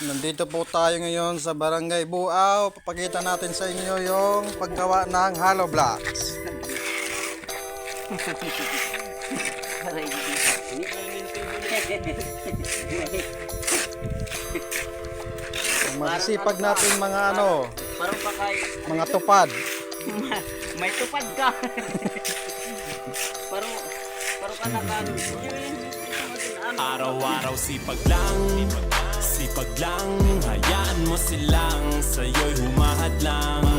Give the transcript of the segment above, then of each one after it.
Nandito po tayo ngayon sa Barangay Buaw. Papakita natin sa inyo yung paggawa ng hollow blocks. Masisipag natin mga ano, mga tupad. may tupad ka. parang parang ka nakano. Araw-araw sipag lang Sipag lang Hayaan mo silang Sa'yo'y humahad lang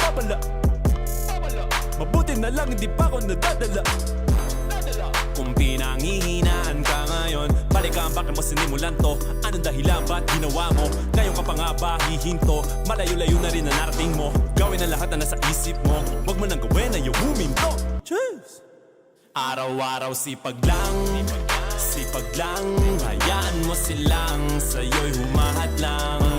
Papala Mabuti na lang hindi pa ako nadadala. Kung pinangihinaan ka ngayon Balikan bakit mo sinimulan to? Anong dahilan ba't ginawa mo? Ngayon ka pa nga ba hihinto? Malayo-layo na rin na narating mo. Gawin ang lahat na nasa isip mo. Huwag mo nang gawin yung huminto Cheers! Araw-araw sipag lang. Sipag lang. Hayaan mo silang Sa'yo'y humahad lang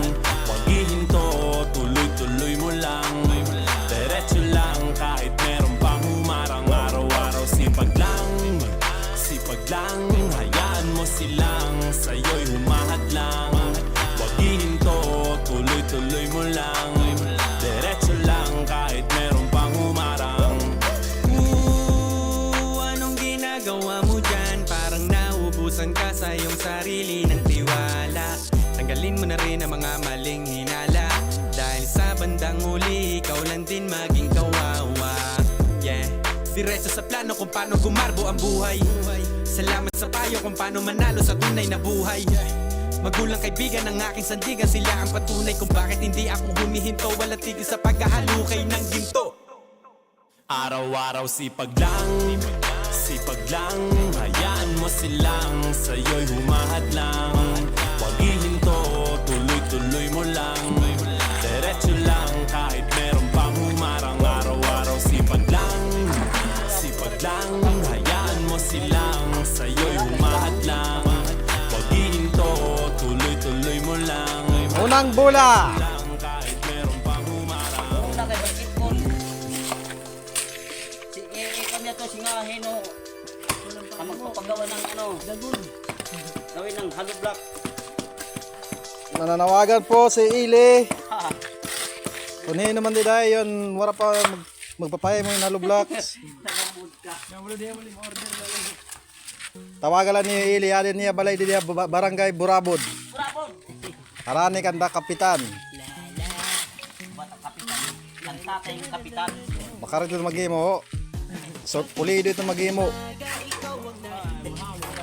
naubusan ka sa iyong sarili ng tiwala. Tanggalin mo na rin ang mga maling hinala. Dahil sa bandang huli, ikaw lang din maging kawawa. Yeah. Diretso sa plano kung paano gumarbo ang buhay. Salamat sa payo kung paano manalo sa tunay na buhay. Magulang kaibigan ng aking sandigan Sila ang patunay kung bakit hindi ako humihinto. Wala tigil sa pagkahalukay ng ginto. Araw-araw sipag lang Sipag lang silang Sa'yo'y humahad lang Huwag ihinto Tuloy-tuloy mo lang Diretso lang Kahit meron pang humarang Araw-araw sipag lang Sipag lang Hayaan mo silang Sa'yo'y humahad lang Huwag ihinto Tuloy-tuloy mo lang Unang bula! lang Kahit meron pang humarang Una kay basketball. Si eh, kami to singahin no. Ang magpapagawa ng ano, gawin ng hollow block. Nananawagan po si Ili. Kunin naman din dahil yun. Wala pa mag, magpapay mo yung hollow blocks. Tawagan lang ni Ili. Adin niya balay din niya ba- Barangay Burabod. Bravo. Karani kanda kapitan. Bata kapitan. Ang tatay yung kapitan. Makarito magimo. So, pulido ito magimo.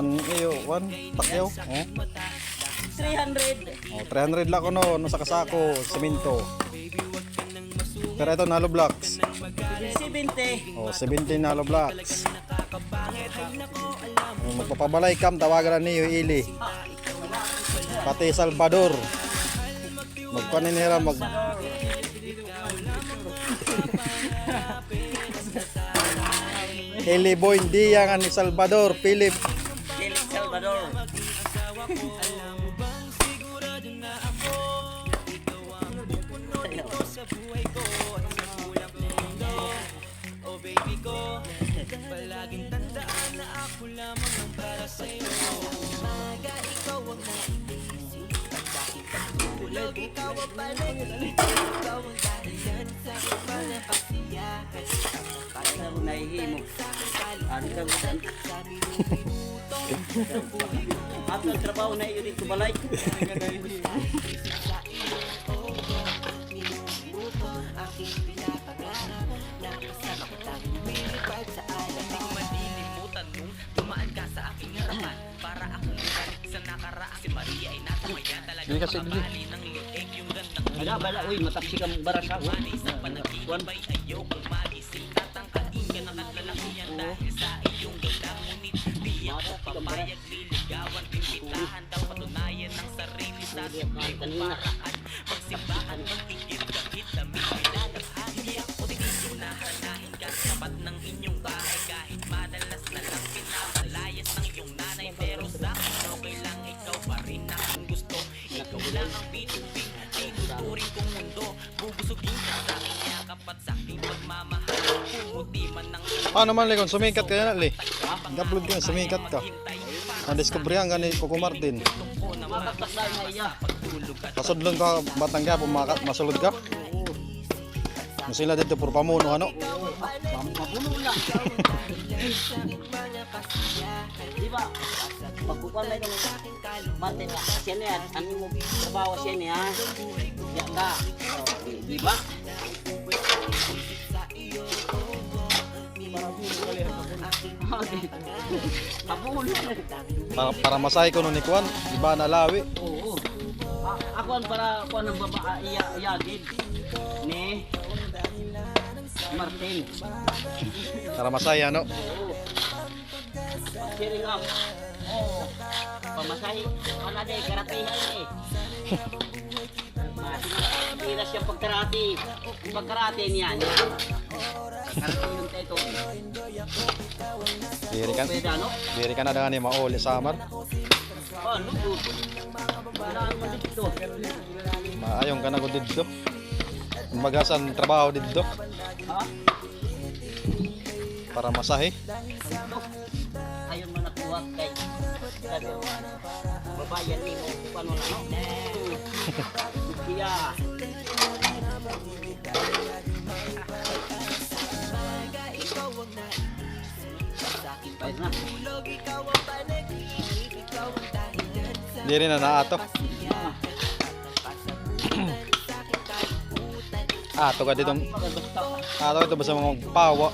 kasako? Ah, An iyo, one, takyaw. Oh. 300. Oh, 300 lang ko no, no sa kasako, semento. Pero ito nalo blocks. 70. Oh, 17 nalo blocks. Oh, magpapabalay kam tawagan niyo Ili. Pati Salvador. Magpaninira mag Eli Boy Diang ni Salvador, Philip. Felix Salvador. Parang ako nahihimo. Ano ka ba? At ang trabaho na iyo dito balay. Malilimutan nung dumaan ka sa aking harapan Para akong balik sa nakaraan Si Maria ay natamaya talaga Hindi kasi, hindi. Makabali ng liig yung gandang Bala bala uy mataksi kang barasa. oh. Manay sa panaginip ay ayokong magising Tatangkain ka ng kalalakihan dahil sa iyong ganda Ngunit ako papayag liligawan Pimpitahan daw patunayan ng sarili sa simpleng paraan Pagsimbahan, magtigil kahit Pumuti man man likon, sumikat ka na li. Upload ka, sumikat ka. Na-discover yan gani Coco Martin. Na. Pasudlon ka, batang ka, pumakat, masulod ka. Mo sila dito puro pamuno ano. Mapuno na. Di ba? Pagkukuhan na itong Martin nga. Siya na yan. Ano mo trabaho siya niya? Ya ka. Di- Di Para, para masahe ko nun ni Kwan, iba na lawi. Oo. A- ako ang para ako ang baba iya iyagid ni Martin. Para masahe ano. Oo. Cheering up. Oo. Pamasahe. Wala de karate eh. Hindi siya pagkarate. Pagkarate niya. niya. Diri kan, diri ka na dengan ni mauli samar. Maayong ka na ko dito. Magasan trabaho dito para masahe. Ayun man kay babayan ni mo paano na no? Kaya Pwede na. Diri na naato. Ato ka dito. Basta Ato ito basta mga pawa.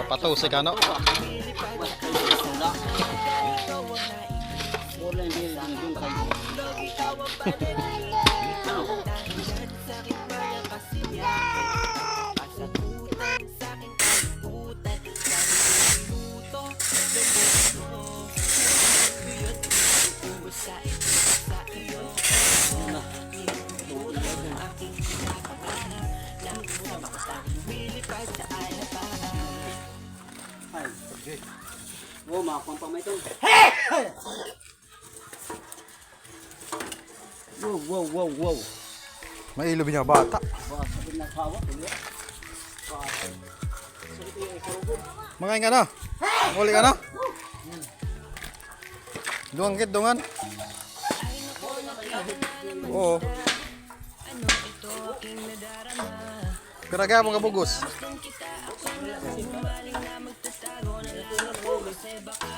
Kapatusi ka no. Oh, makapang pa may ito. Wow, wow, wow, wow. Mailob niya bata. Baka sabihin na kawa, tuloy. Mga nga na. Uli ka na. Dungan kit, dungan. Oo. Karaga mo kabugos. say back